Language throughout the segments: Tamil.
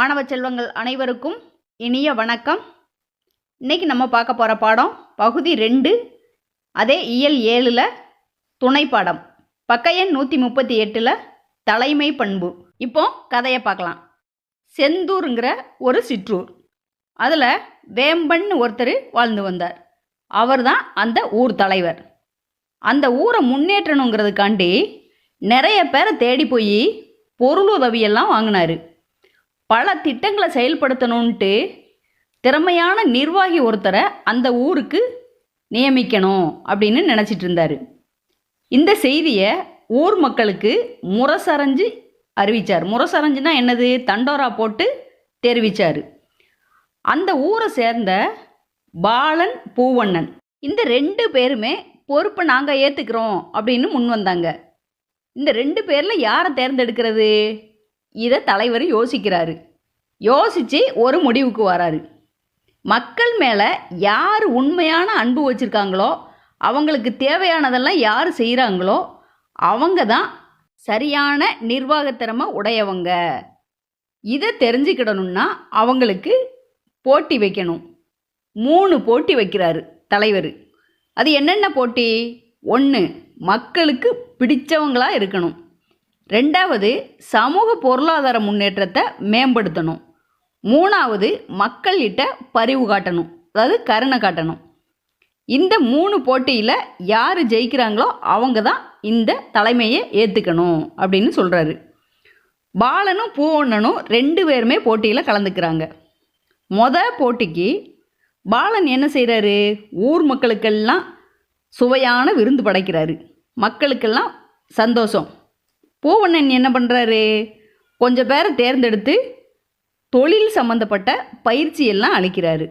மாணவ செல்வங்கள் அனைவருக்கும் இனிய வணக்கம். இன்றைக்கி நம்ம பார்க்க போகிற பாடம் பகுதி ரெண்டு அதே இயல் ஏழில் துணை பாடம். பக்க எண் நூற்றி முப்பத்தி எட்டில் தலைமை பண்பு. இப்போ கதையை பார்க்கலாம். செந்தூருங்கிற ஒரு சிற்றூர். அதில் வேம்பன்னு ஒருத்தர் வாழ்ந்து வந்தார். அவர் தான் அந்த ஊர் தலைவர். அந்த ஊரை முன்னேற்றணுங்கிறதுக்காண்டி நிறைய பேரை தேடி போய் பொருள் உதவியெல்லாம் வாங்கினாரு. பல திட்டங்களை செயல்படுத்தணுன்ட்டு திறமையான நிர்வாகி ஒருத்தரை அந்த ஊருக்கு நியமிக்கணும் அப்படின்னு நினச்சிட்டு இருந்தார். இந்த செய்தியை ஊர் மக்களுக்கு முரசரைஞ்சு அறிவித்தார் முரசரைஞ்சுனா என்னது? தண்டோரா போட்டு தெரிவித்தார் அந்த ஊரை சேர்ந்த பாலன் பூவண்ணன். இந்த ரெண்டு பேருமே பொறுப்பை நாங்கள் ஏற்றுக்கிறோம் அப்படின்னு முன் வந்தாங்க. இந்த ரெண்டு பேரில் யாரை தேர்ந்தெடுக்கிறது? இதை தலைவர் யோசிக்கிறாரு. யோசித்து ஒரு முடிவுக்கு வராரு. மக்கள் மேலே யார் உண்மையான அன்பு வச்சுருக்காங்களோ அவங்களுக்கு தேவையானதெல்லாம் யார் செய்கிறாங்களோ அவங்க தான் சரியான நிர்வாகத்திறமை உடையவங்க. இதை தெரிஞ்சுக்கிடணும்னா அவங்களுக்கு போட்டி வைக்கணும். மூணு போட்டி வைக்கிறாரு தலைவர். அது என்னென்ன போட்டி? ஒன்று மக்களுக்கு பிடித்தவங்களாக இருக்கணும். ரெண்டாவது சமூக பொருளாதார முன்னேற்றத்தை மேம்படுத்தணும். மூணாவது மக்கள்கிட்ட பரிவு காட்டணும். அதாவது கருணை காட்டணும். இந்த மூணு போட்டியில் யார் ஜெயிக்கிறாங்களோ அவங்க தான் இந்த தலைமையை ஏற்றுக்கணும் அப்படின்னு சொல்கிறாரு பாலனும் பூவண்ணனும் ரெண்டு பேருமே போட்டியில் கலந்துக்கிறாங்க. மொத போட்டிக்கு பாலன் என்ன செய்கிறாரு ஊர் மக்களுக்கெல்லாம் சுவையான விருந்து படைக்கிறாரு. மக்களுக்கெல்லாம் சந்தோஷம். பூவண்ணன் என்ன பண்ணுறாரு கொஞ்சம் பேரை தேர்ந்தெடுத்து தொழில் சம்மந்தப்பட்ட பயிற்சியெல்லாம் அளிக்கிறாரு.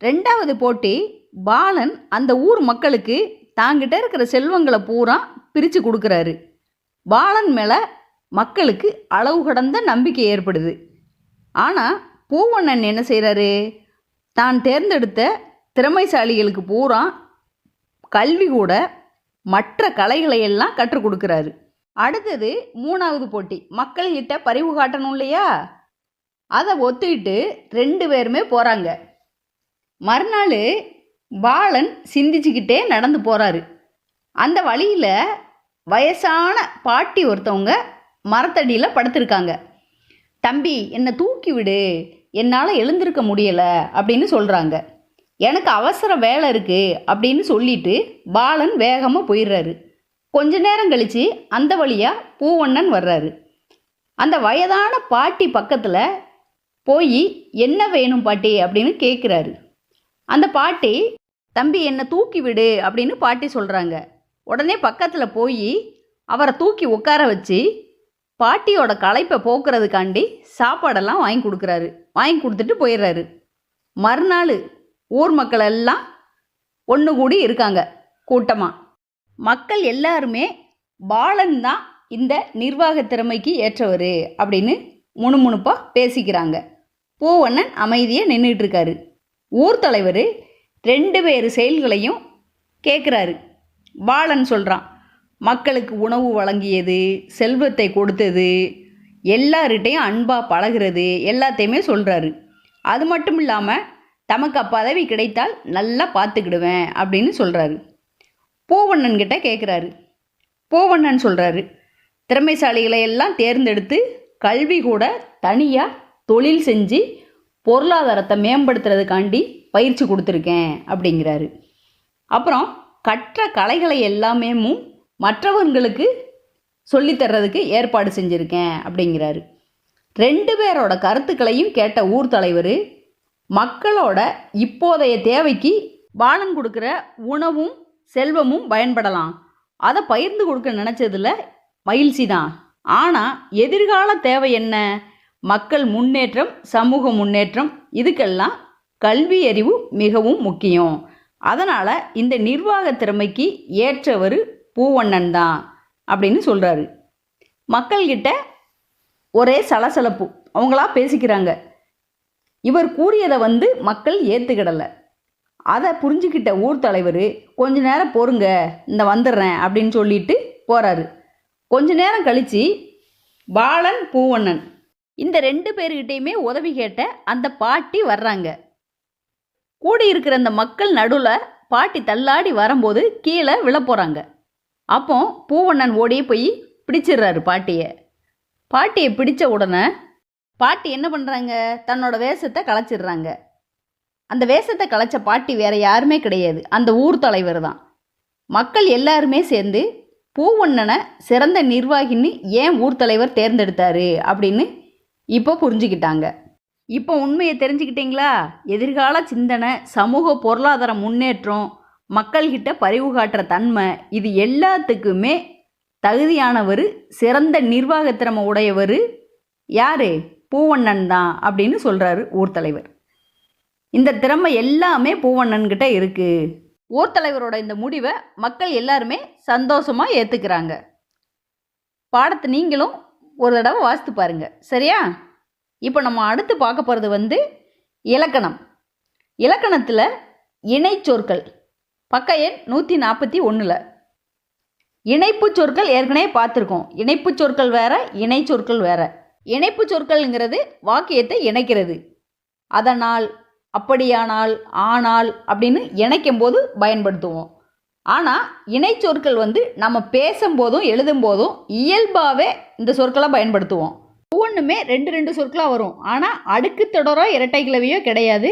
ரெண்டாவது போட்டி பாலன் அந்த ஊர் மக்களுக்கு தாங்கிட்ட இருக்கிற செல்வங்களை பூரா பிரித்து கொடுக்குறாரு. பாலன் மேலே மக்களுக்கு அளவு கடந்த நம்பிக்கை ஏற்படுது. ஆனால் பூவண்ணன் என்ன செய்கிறாரு தான் தேர்ந்தெடுத்த திறமைசாலிகளுக்கு பூரா கல்வி கூட மற்ற கலைகளை எல்லாம் கற்றுக் கொடுக்குறாரு. அடுத்தது மூணாவது போட்டி. மக்கள்கிட்ட பறிவு காட்டணும் இல்லையா? அதை ஒத்துக்கிட்டு ரெண்டு பேருமே போகிறாங்க மறுநாள் பாலன் சிந்திச்சுக்கிட்டே நடந்து போகிறாரு அந்த வழியில் வயசான பாட்டி ஒருத்தவங்க மரத்தடியில் படுத்திருக்காங்க. தம்பி என்னை தூக்கி விடு. என்னால் எழுந்திருக்க முடியலை அப்படின்னு சொல்கிறாங்க எனக்கு அவசர வேலை இருக்குது அப்படின்னு சொல்லிட்டு பாலன் வேகமாக போயிடுறாரு. கொஞ்ச நேரம் கழித்து அந்த வழியாக பூவண்ணன் வர்றாரு. அந்த வயதான பாட்டி பக்கத்தில் போய் என்ன வேணும் பாட்டி? அப்படின்னு கேட்குறாரு அந்த பாட்டி தம்பி என்னை தூக்கி விடு அப்படின்னு பாட்டி சொல்கிறாங்க உடனே பக்கத்தில் போய் அவரை தூக்கி உட்கார வச்சு பாட்டியோட களைப்பை போக்குறதுக்காண்டி சாப்பாடெல்லாம் வாங்கி கொடுக்குறாரு. வாங்கி கொடுத்துட்டு போயிடுறாரு. மறுநாள் ஊர் மக்கள் எல்லாம் ஒன்று கூடி இருக்காங்க கூட்டமாக மக்கள் எல்லாருமே பாலன் தான் இந்த நிர்வாக திறமைக்கு ஏற்றவர் அப்படின்னு முணுமுணுப்பாக பேசிக்கிறாங்க. பூவண்ணன் அமைதியாக நின்றுட்டு இருக்காரு ஊர் தலைவர் ரெண்டு பேர் செயல்களையும் கேட்குறாரு பாலன் சொல்கிறான் மக்களுக்கு உணவு வழங்கியது செல்வத்தை கொடுத்தது எல்லார்கிட்டையும் அன்பாக பழகிறது எல்லாத்தையுமே சொல்கிறாரு அது மட்டும் இல்லாமல் தமக்கு பதவி கிடைத்தால் நல்லா பார்த்துக்கிடுவேன் அப்படின்னு சொல்கிறாரு பூவண்ணன் கிட்ட கேட்குறாரு பூவண்ணன் சொல்கிறாரு திறமைசாலிகளை எல்லாம் தேர்ந்தெடுத்து கல்வி கூட தனியாக தொழில் செஞ்சு பொருளாதாரத்தை மேம்படுத்துறதுக்காண்டி பயிற்சி கொடுத்துருக்கேன் அப்படிங்கிறாரு. அப்புறம் கற்ற கலைகளை எல்லாமே மற்றவர்களுக்கு சொல்லித்தர்றதுக்கு ஏற்பாடு செஞ்சுருக்கேன் அப்படிங்கிறாரு. ரெண்டு பேரோட கருத்துக்களையும் கேட்ட ஊர் தலைவர் மக்களோட இப்போதைய தேவைக்கு பானம் கொடுக்குற உணவும் செல்வமும் பயன்படலாம். அதை பகிர்ந்து கொடுக்க நினச்சதில் மகிழ்ச்சி தான் ஆனால் எதிர்கால தேவை என்ன? மக்கள் முன்னேற்றம் சமூக முன்னேற்றம் இதுக்கெல்லாம் கல்வி அறிவு மிகவும் முக்கியம். அதனால் இந்த நிர்வாக திறமைக்கு ஏற்றவர் பூவண்ணன் தான் அப்படின்னு சொல்கிறாரு மக்கள்கிட்ட ஒரே சலசலப்பு. அவங்களா பேசிக்கிறாங்க. இவர் கூறியதை வந்து மக்கள் ஏற்றுக்கிடலை அதை புரிஞ்சுக்கிட்ட ஊர் தலைவர் கொஞ்ச நேரம் பொறுங்க இந்த வந்துடுறேன் அப்படின்னு சொல்லிட்டு போகிறாரு கொஞ்ச நேரம் கழித்து பாலன் பூவண்ணன் இந்த ரெண்டு பேர்கிட்டையுமே உதவி கேட்ட அந்த பாட்டி வர்றாங்க. கூடியிருக்கிற அந்த மக்கள் நடுவில் பாட்டி தள்ளாடி வரும்போது கீழே விழ போகிறாங்க அப்போ பூவண்ணன் ஓடி போய் பிடிச்சிடுறாரு பாட்டியை. பாட்டியை பிடிச்ச உடனே பாட்டி என்ன பண்ணுறாங்க தன்னோட வேஷத்தை கலைச்சிடுறாங்க. அந்த வேஷத்தை களைச்ச பாட்டி வேற யாருமே கிடையாது. அந்த ஊர் தலைவர் தான். மக்கள் எல்லாருமே சேர்ந்து பூவண்ணனை சிறந்த நிர்வாகின்னு ஏன் ஊர் தலைவர் தேர்ந்தெடுத்தாரு அப்படின்னு இப்போ புரிஞ்சுக்கிட்டாங்க. இப்போ உண்மையை தெரிஞ்சுக்கிட்டீங்களா? எதிர்கால சிந்தனை சமூக பொருளாதார முன்னேற்றம் மக்கள்கிட்ட பரிவு காட்டுற தன்மை இது எல்லாத்துக்குமே தகுதியானவர் சிறந்த நிர்வாகத்திறமை உடையவர் யார்? பூவண்ணன் தான் அப்படின்னு சொல்கிறாரு ஊர் தலைவர். இந்த திறமை எல்லாமே பூவண்ணன்கிட்ட இருக்குது ஊர் தலைவரோட இந்த முடிவை மக்கள் எல்லாருமே சந்தோஷமாக ஏற்றுக்கிறாங்க பாடத்தை நீங்களும் ஒரு தடவை வாசித்து பாருங்க. சரியா? இப்போ நம்ம அடுத்து பார்க்க போகிறது வந்து இலக்கணம். இலக்கணத்தில் இணைச்சொற்கள் பக்க எண் நூற்றி நாற்பத்தி ஒன்றில் இணைப்பு சொற்கள் ஏற்கனவே பார்த்துருக்கோம். இணைப்பு சொற்கள் வேற இணை சொற்கள் வேற. இணைப்பு சொற்கள்ங்கிறது வாக்கியத்தை இணைக்கிறது. அதனால் அப்படியானால் ஆனால் அப்படின்னு இணைக்கும் போது பயன்படுத்துவோம். ஆனால் இணை சொற்கள் வந்து நம்ம பேசும்போதும் எழுதும்போதும் இயல்பாகவே இந்த சொற்களை பயன்படுத்துவோம். ஒவ்வொன்றுமே ரெண்டு ரெண்டு சொற்களாக வரும். ஆனால் அடுக்கு தொடரோ இரட்டை கிளவியோ கிடையாது.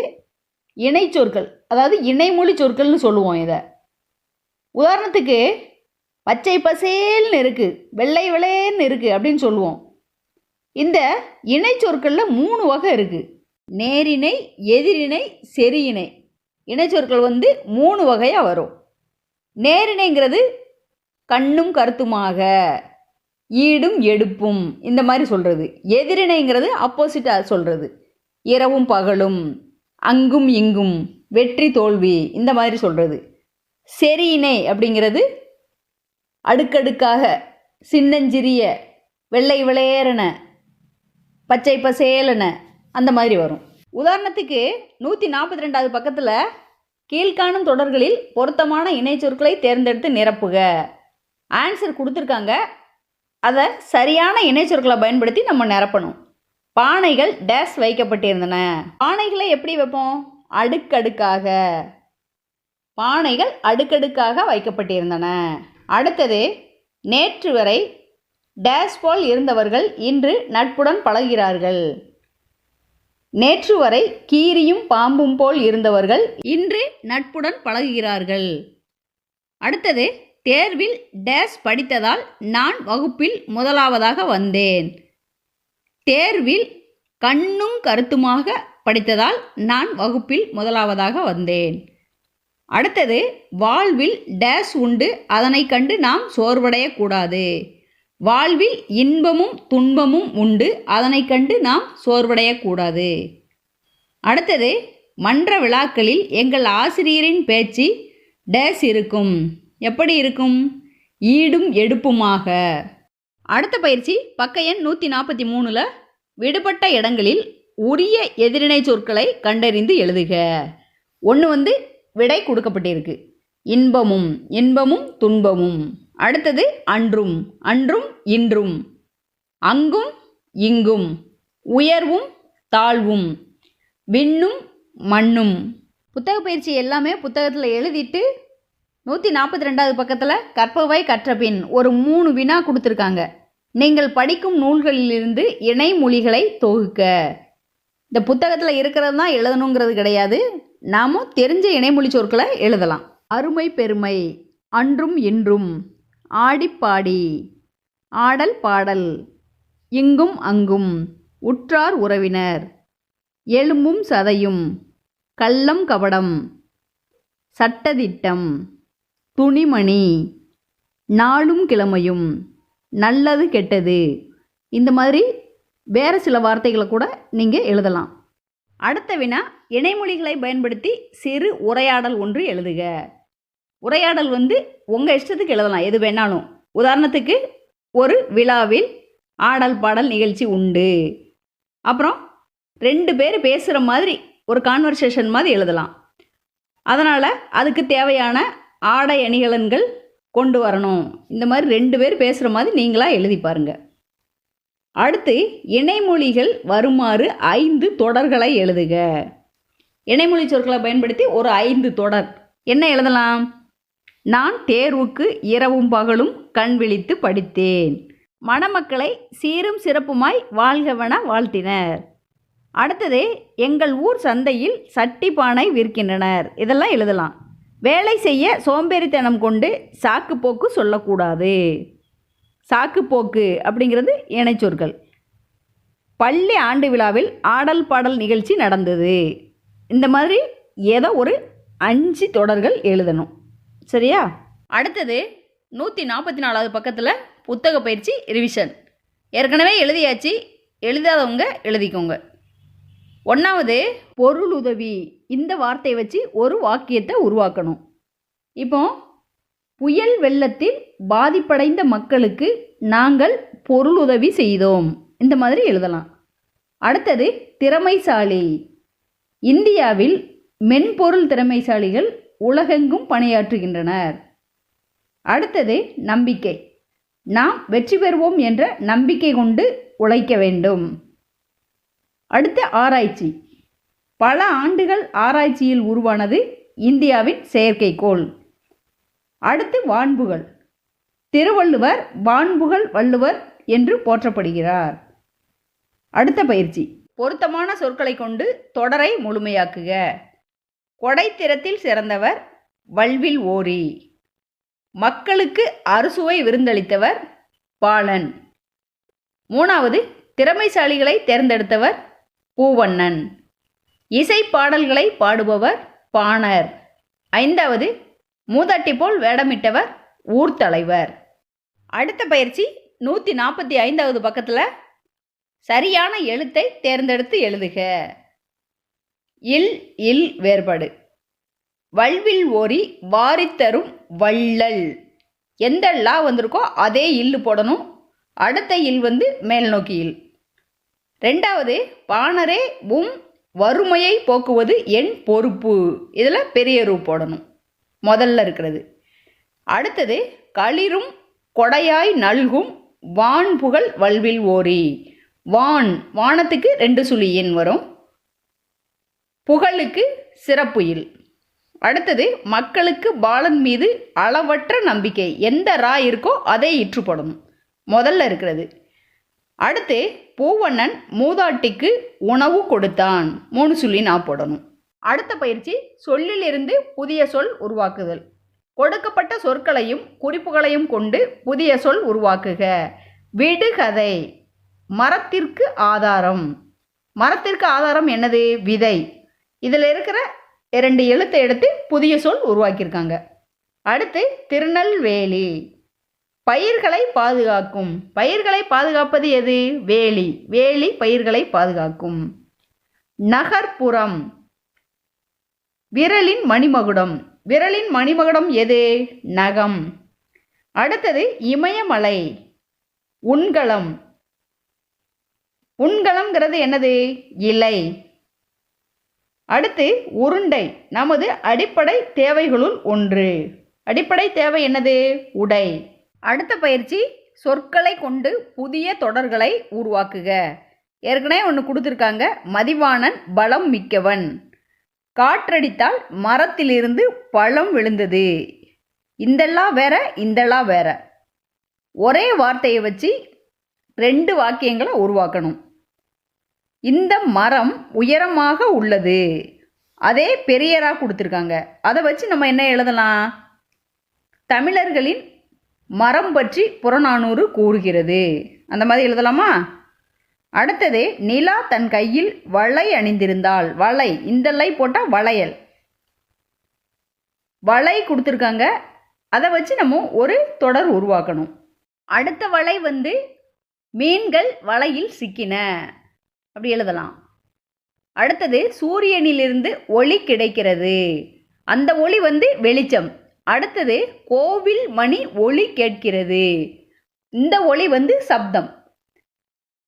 இணை சொற்கள் அதாவது இணைமொழி சொற்கள்னு சொல்லுவோம் இதை. உதாரணத்துக்கு பச்சை பசேல்னு இருக்குது வெள்ளை விளையன்னு இருக்குது அப்படின்னு சொல்லுவோம். இந்த இணை சொற்களில் மூணு வகை இருக்குது நேரிணை எதிரிணை செரியிணை இணைச்சொற்கள் வந்து மூணு வகையாக வரும். நேரிணைங்கிறது கண்ணும் கருத்துமாக ஈடும் எடுப்பும் இந்த மாதிரி சொல்கிறது எதிரிணைங்கிறது அப்போசிட்டாக சொல்கிறது இரவும் பகலும் அங்கும் இங்கும் வெற்றி தோல்வி இந்த மாதிரி சொல்கிறது செரியிணை அப்படிங்கிறது அடுக்கடுக்காக சின்னஞ்சிறிய வெள்ளை விளையேறன பச்சை பசேலன அந்த மாதிரி வரும். உதாரணத்துக்கு நூற்றி நாற்பத்தி ரெண்டாவது பக்கத்தில் கீழ்காணும் தொடர்களில் பொருத்தமான இணைச்சொற்களை தேர்ந்தெடுத்து நிரப்புக. ஆன்சர் கொடுத்துருக்காங்க. அதை சரியான இணைச்சொற்களை பயன்படுத்தி நம்ம நிரப்பணும். பானைகள் டேஸ் வைக்கப்பட்டிருந்தன. பானைகளை எப்படி வைப்போம்? அடுக்கடுக்காக. பானைகள் அடுக்கடுக்காக வைக்கப்பட்டிருந்தன. அடுத்தது நேற்று வரை டேஸ் போல் இருந்தவர்கள் இன்று நட்புடன் பழகிறார்கள். நேற்று வரை கீரியும் பாம்பும் போல் இருந்தவர்கள் இன்று நட்புடன் பழகுகிறார்கள். அடுத்தது தேர்வில் டேஸ் படித்ததால் நான் வகுப்பில் முதலாவதாக வந்தேன். தேர்வில் கண்ணும் கருத்துமாக படித்ததால் நான் வகுப்பில் முதலாவதாக வந்தேன். அடுத்தது வாழ்வில் டேஸ் உண்டு அதனை கண்டு நாம் சோர்வடையக்கூடாது வாழ்வில் இன்பமும் துன்பமும் உண்டு. அதனை கண்டு நாம் சோர்வடையக்கூடாது. அடுத்தது மன்ற விழாக்களில் எங்கள் ஆசிரியரின் பேச்சு டேஸ் இருக்கும். எப்படி இருக்கும்? ஈடும் எடுப்புமாக. அடுத்த பயிற்சி பக்க எண் நூற்றி நாற்பத்தி மூணில் விடுபட்ட இடங்களில் உரிய எதிரிணை சொற்களை கண்டறிந்து எழுதுக. ஒன்று வந்து விடை கொடுக்கப்பட்டிருக்கு. இன்பமும் இன்பமும் துன்பமும். அடுத்தது அன்றும் அன்றும் இன்றும். அங்கும் இங்கும். உயர்வும் தாழ்வும். விண்ணும் மண்ணும். புத்தக பயிற்சி எல்லாமே புத்தகத்தில் எழுதிட்டு நூற்றி நாற்பத்தி ரெண்டாவது பக்கத்தில் கற்பவை கற்றபின் ஒரு மூணு வினா கொடுத்துருக்காங்க. நீங்கள் படிக்கும் நூல்களிலிருந்து இணை மொழிகளை தொகுக்க. இந்த புத்தகத்தில் இருக்கிறது தான் எழுதணுங்கிறது கிடையாது. நாமும் தெரிஞ்ச இணைமொழி சொற்களை எழுதலாம். அருமை பெருமை. அன்றும் இன்றும். ஆடிப்பாடி. ஆடல் பாடல். இங்கும் அங்கும் உற்றார் உறவினர். எலும்பும் சதையும். கள்ளம் கபடம். சட்டதிட்டம். துணிமணி. நாளும் கிழமையும். நல்லது கெட்டது. இந்த மாதிரி வேறு சில வார்த்தைகளை கூட நீங்கள் எழுதலாம். அடுத்த வினா இணைமொழிகளை பயன்படுத்தி சிறு உரையாடல் ஒன்று எழுதுக. உரையாடல் வந்து உங்கள் இஷ்டத்துக்கு எழுதலாம் எது வேணாலும். உதாரணத்துக்கு ஒரு விழாவில் ஆடல் பாடல் நிகழ்ச்சி உண்டு. அப்புறம் ரெண்டு பேர் பேசுகிற மாதிரி ஒரு கான்வர்சேஷன் மாதிரி எழுதலாம். அதனால் அதுக்கு தேவையான ஆடை அணிகலன்கள் கொண்டு வரணும். இந்த மாதிரி ரெண்டு பேர் பேசுகிற மாதிரி நீங்களாக எழுதி பாருங்கள் அடுத்து இணைமொழிகள் வருமாறு ஐந்து தொடர்களை எழுதுக. இணைமொழி சொற்களை பயன்படுத்தி ஒரு ஐந்து தொடர். என்ன எழுதலாம்? நான் தேர்வுக்கு இரவும் பகலும் கண் விழித்து படித்தேன். மணமக்களை சீரும் சிறப்புமாய் வாழ்கவன வாழ்த்தினர். அடுத்தது எங்கள் ஊர் சந்தையில் சட்டி பானை விற்கின்றனர். இதெல்லாம் எழுதலாம். வேலை செய்ய சோம்பேறித்தனம் கொண்டு சாக்குப்போக்கு சொல்லக்கூடாது. சாக்குப்போக்கு அப்படிங்கிறது இணைச்சொற்கள் பள்ளி ஆண்டு விழாவில் ஆடல் பாடல் நிகழ்ச்சி நடந்தது. இந்த மாதிரி ஏதோ ஒரு அஞ்சு தொடர்கள் எழுதணும். சரியா? அடுத்தது நூற்றி நாற்பத்தி நாலாவது பக்கத்தில் புத்தக பயிற்சி ரிவிஷன் ஏற்கனவே எழுதியாச்சு. எழுதாதவங்க எழுதிக்கோங்க. ஒன்றாவது பொருளுதவி. இந்த வார்த்தையை வச்சு ஒரு வாக்கியத்தை உருவாக்கணும். இப்போ புயல் வெள்ளத்தில் பாதிப்படைந்த மக்களுக்கு நாங்கள் பொருளுதவி செய்தோம். இந்த மாதிரி எழுதலாம். அடுத்தது திறமைசாலி. இந்தியாவில் மென்பொருள் திறமைசாலிகள் உலகெங்கும் பணியாற்றுகின்றனர். அடுத்தது நம்பிக்கை. நாம் வெற்றி பெறுவோம் என்ற நம்பிக்கை கொண்டு உழைக்க வேண்டும். அடுத்த ஆராய்ச்சி. பல ஆண்டுகள் ஆராய்ச்சியில் உருவானது இந்தியாவின் செயற்கைக்கோள். அடுத்து வான்புகள் திருவள்ளுவர் வான்புகள் வள்ளுவர் என்று போற்றப்படுகிறார். அடுத்த பயிற்சி. பொருத்தமான சொற்களை கொண்டு தொடரை முழுமையாக்குக. கொடைத்திறத்தில் சிறந்தவர் வல்வில் ஓரி. மக்களுக்கு அறுசுவை விருந்தளித்தவர் பாலன். மூணாவது திறமைசாலிகளை தேர்ந்தெடுத்தவர் பூவண்ணன். இசை பாடல்களை பாடுபவர் பாணர். ஐந்தாவது மூதாட்டி போல் வேடமிட்டவர் ஊர் தலைவர் அடுத்த பயிற்சி நூற்றி நாற்பத்தி ஐந்தாவது பக்கத்தில் சரியான எழுத்தை தேர்ந்தெடுத்து எழுதுக. இல் இல் வேறுபாடு. வல்வில் ஓரி வாரித்தரும் வள்ளல். எந்த லா வந்திருக்கோ அதே இல்லு போடணும். அடுத்த இல் வந்து மேல் நோக்கி இல். ரெண்டாவது பாணரே உம் வறுமையை போக்குவது என் பொறுப்பு. இதில் பெரிய ரூ போடணும். முதல்ல இருக்கிறது. அடுத்தது களிரும் கொடையாய் நல்கும் வான் புகழ் வல்வில் ஓரி. வான் வானத்துக்கு ரெண்டு சுழி எண் வரும். புகழுக்கு சிறப்பு இல் அடுத்தது மக்களுக்கு பாலன் மீது அளவற்ற நம்பிக்கை எந்த ரா இருக்கோ அதை இற்றுப்படணும் முதல்ல இருக்கிறது. அடுத்து பூவண்ணன் மூதாட்டிக்கு உணவு கொடுத்தான். மூணு சொல்லி நான் போடணும். அடுத்த பயிற்சி சொல்லிலிருந்து புதிய சொல் உருவாக்குதல். கொடுக்கப்பட்ட சொற்களையும் குறிப்புகளையும் கொண்டு புதிய சொல் உருவாக்குக. விடுகதை. மரத்திற்கு ஆதாரம். மரத்திற்கு ஆதாரம் என்னது? விதை. இதில் இருக்கிற இரண்டு எழுத்தை எடுத்து புதிய சொல் உருவாக்கியிருக்காங்க. அடுத்து திருநெல்வேலி. பயிர்களை பாதுகாக்கும். பயிர்களை பாதுகாப்பது எது? வேலி. வேலி பயிர்களை பாதுகாக்கும். நகர்ப்புறம். விரலின் மணிமகுடம். விரலின் மணிமகுடம் எது? நகம். அடுத்தது இமயமலை. உண்கலம் உண்கலம்ங்கிறது என்னது? இலை. அடுத்து உருண்டை நமது அடிப்படை தேவைகளுள் ஒன்று. அடிப்படை தேவை என்னது? உடை. அடுத்த பயிற்சி சொற்களை கொண்டு புதிய தொடர்களை உருவாக்குக. ஏற்கனவே ஒன்று கொடுத்துருக்காங்க மதிவாணன் பலம் மிக்கவன். காற்றடித்தால் மரத்திலிருந்து பழம் விழுந்தது. இந்தெல்லாம் வேற இந்தெல்லாம் வேற. ஒரே வார்த்தையை வச்சு ரெண்டு வாக்கியங்களை உருவாக்கணும். இந்த மரம் உயரமாக உள்ளது. அதே பெரியராக கொடுத்துருக்காங்க. அதை வச்சு நம்ம என்ன எழுதலாம்? தமிழர்களின் மரம் பற்றி புறநானூறு கூறுகிறது. அந்த மாதிரி எழுதலாமா? அடுத்தது நிலா தன் கையில் வளை அணிந்திருந்தாள். வளை இந்த லை போட்டால் வளையல். வளை கொடுத்துருக்காங்க. அதை வச்சு நம்ம ஒரு தொடர் உருவாக்கணும். அடுத்த வளை வந்து மீன்கள் வலையில் சிக்கின. அப்படி எழுதலாம். அடுத்தது சூரியனிலிருந்து ஒளி கிடைக்கிறது. அந்த ஒளி வந்து வெளிச்சம். அடுத்தது கோவில் மணி ஒளி கேட்கிறது. இந்த ஒளி வந்து சப்தம்.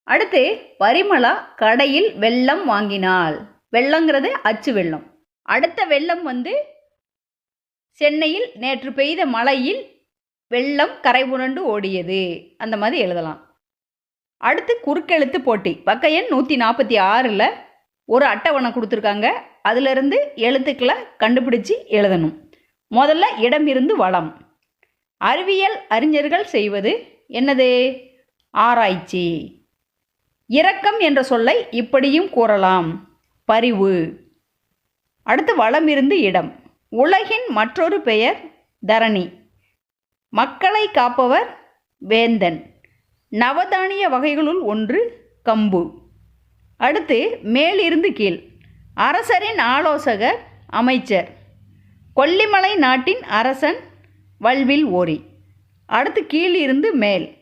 அடுத்து பரிமளா கடையில் வெள்ளம் வாங்கினாள். வெள்ளங்கிறது அச்சு வெள்ளம். அடுத்த வெள்ளம் வந்து சென்னையில் நேற்று பெய்த மழையில் வெள்ளம் கரை புரண்டு ஓடியது. அந்த மாதிரி எழுதலாம். அடுத்து குறுக்கெழுத்து போட்டி. பக்க எண் நூற்றி நாற்பத்தி ஆறில் ஒரு அட்டவணை கொடுத்துருக்காங்க. அதிலிருந்து எழுத்துக்களை கண்டுபிடிச்சு எழுதணும். முதல்ல இடமிருந்து வளம். அறிவியல் அறிஞர்கள் செய்வது என்னது? ஆராய்ச்சி. இரக்கம் என்ற சொல்லை இப்படியும் கூறலாம். பரிவு. அடுத்து வளமிருந்து இடம். உலகின் மற்றொரு பெயர் தரணி. மக்களை காப்பவர் வேந்தன். நவதானிய வகைகளுள் ஒன்று கம்பு. அடுத்து மேலிருந்து கீழ். அரசரின் ஆலோசகர் அமைச்சர். கொல்லிமலை நாட்டின் அரசன் வல்வில் ஓரி. அடுத்து கீழிருந்து மேல்.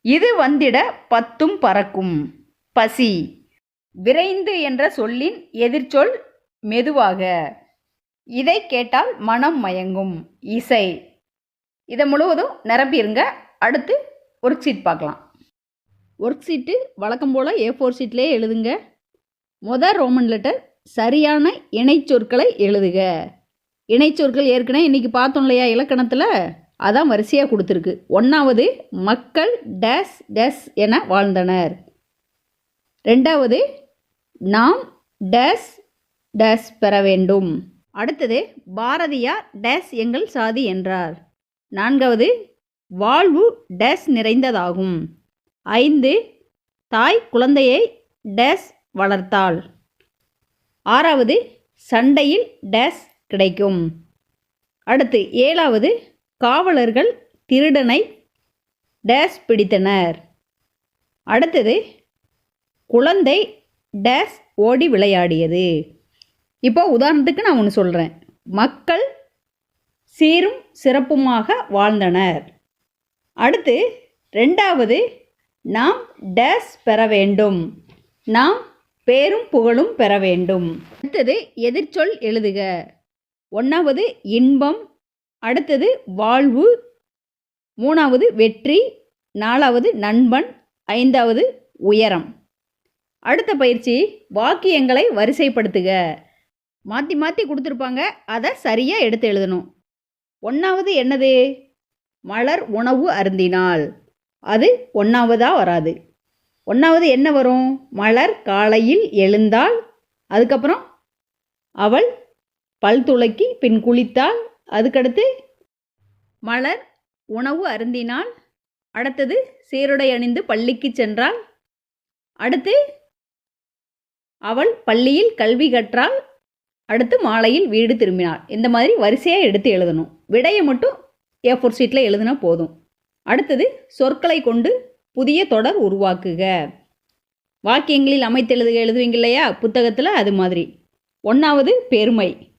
இது வந்திட பத்தும் பறக்கும். பசி. விரைந்து என்ற சொல்லின் எதிர்ச்சொல் மெதுவாக. இதை கேட்டால் மனம் மயங்கும். இசை. இதை முழுவதும் நிரப்பிடுங்க அடுத்து ஒர்க் ஷீட் பார்க்கலாம். ஒர்க் ஷீட்டு வழக்கம் போல் ஏ ஃபோர் ஷீட்லேயே எழுதுங்க. மொதல் ரோமன் லெட்டர் சரியான இணைச்சொற்களை எழுதுக. இணைச்சொற்கள் ஏற்கனவே இன்றைக்கி பார்த்தோம் இல்லையா இலக்கணத்தில்? அதான் வரிசையாக கொடுத்துருக்கு. ஒன்றாவது மக்கள் டேஸ் டேஸ் என வாழ்ந்தனர். ரெண்டாவது நாம் டேஸ் டேஸ் பெற வேண்டும். அடுத்தது பாரதியார் டேஸ் எங்கள் சாதி என்றார். நான்காவது வாழ்வு டேஸ் நிறைந்ததாகும். ஐந்து தாய் குழந்தையை டேஸ் வளர்த்தாள். ஆறாவது சண்டையில் டேஸ் கிடைக்கும். அடுத்து ஏழாவது காவலர்கள் திருடனை டேஸ் பிடித்தனர். அடுத்தது குழந்தை டேஸ் ஓடி விளையாடியது. இப்போ உதாரணத்துக்கு நான் ஒன்று சொல்கிறேன் மக்கள் சீரும் சிறப்புமாக வாழ்ந்தனர். அடுத்து ரெண்டாவது நாம் டேஸ் பெற வேண்டும். நாம் பேரும் புகழும் பெற வேண்டும். அடுத்தது எதிர்ச்சொல் எழுதுக. ஒன்றாவது இன்பம் அடுத்தது வாழ்வு மூணாவது வெற்றி நாலாவது நண்பன் ஐந்தாவது உயரம். அடுத்த பயிற்சி வாக்கியங்களை வரிசைப்படுத்துக. மாற்றி மாற்றி கொடுத்துருப்பாங்க அதை சரியாக எடுத்து எழுதணும். ஒன்றாவது என்னது? மலர் உணவு அருந்தினால். அது ஒன்றாவதாக வராது. ஒன்றாவது என்ன வரும்? மலர் காலையில் எழுந்தாள் அதுக்கப்புறம் அவள் பல் துளக்கி பின் குளித்தாள் அதுக்கடுத்து மலர் உணவு அருந்தினால் அடுத்தது சீருடை அணிந்து பள்ளிக்கு சென்றாள் அடுத்து அவள் பள்ளியில் கல்வி கற்றாள் அடுத்து மாலையில் வீடு திரும்பினாள். இந்த மாதிரி வரிசையாக எடுத்து எழுதணும். விடையை மட்டும் ஏ ஃபோர் ஷீட்டில் எழுதுனா போதும். அடுத்தது சொற்களை கொண்டு புதிய தொடர் உருவாக்குக. வாக்கியங்களில் அமைத்து எழுதுக எழுதுவீங்க இல்லையா? புத்தகத்தில் அது மாதிரி. ஒன்றாவது பெருமை.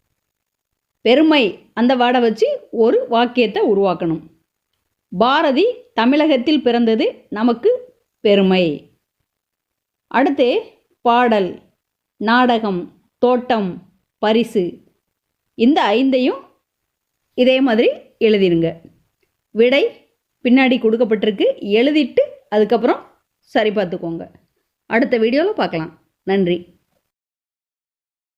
பெருமை அந்த வாடை வச்சு ஒரு வாக்கியத்தை உருவாக்கணும். பாரதி தமிழகத்தில் பிறந்தது நமக்கு பெருமை. அடுத்து பாடல். நாடகம் தோட்டம் பரிசு. இந்த ஐந்தையும் இதே மாதிரி எழுதிடுங்க. விடை பின்னாடி கொடுக்கப்பட்டிருக்கு. எழுதிட்டு அதுக்கப்புறம் சரி பார்த்துக்கோங்க அடுத்த வீடியோவில் பார்க்கலாம். நன்றி.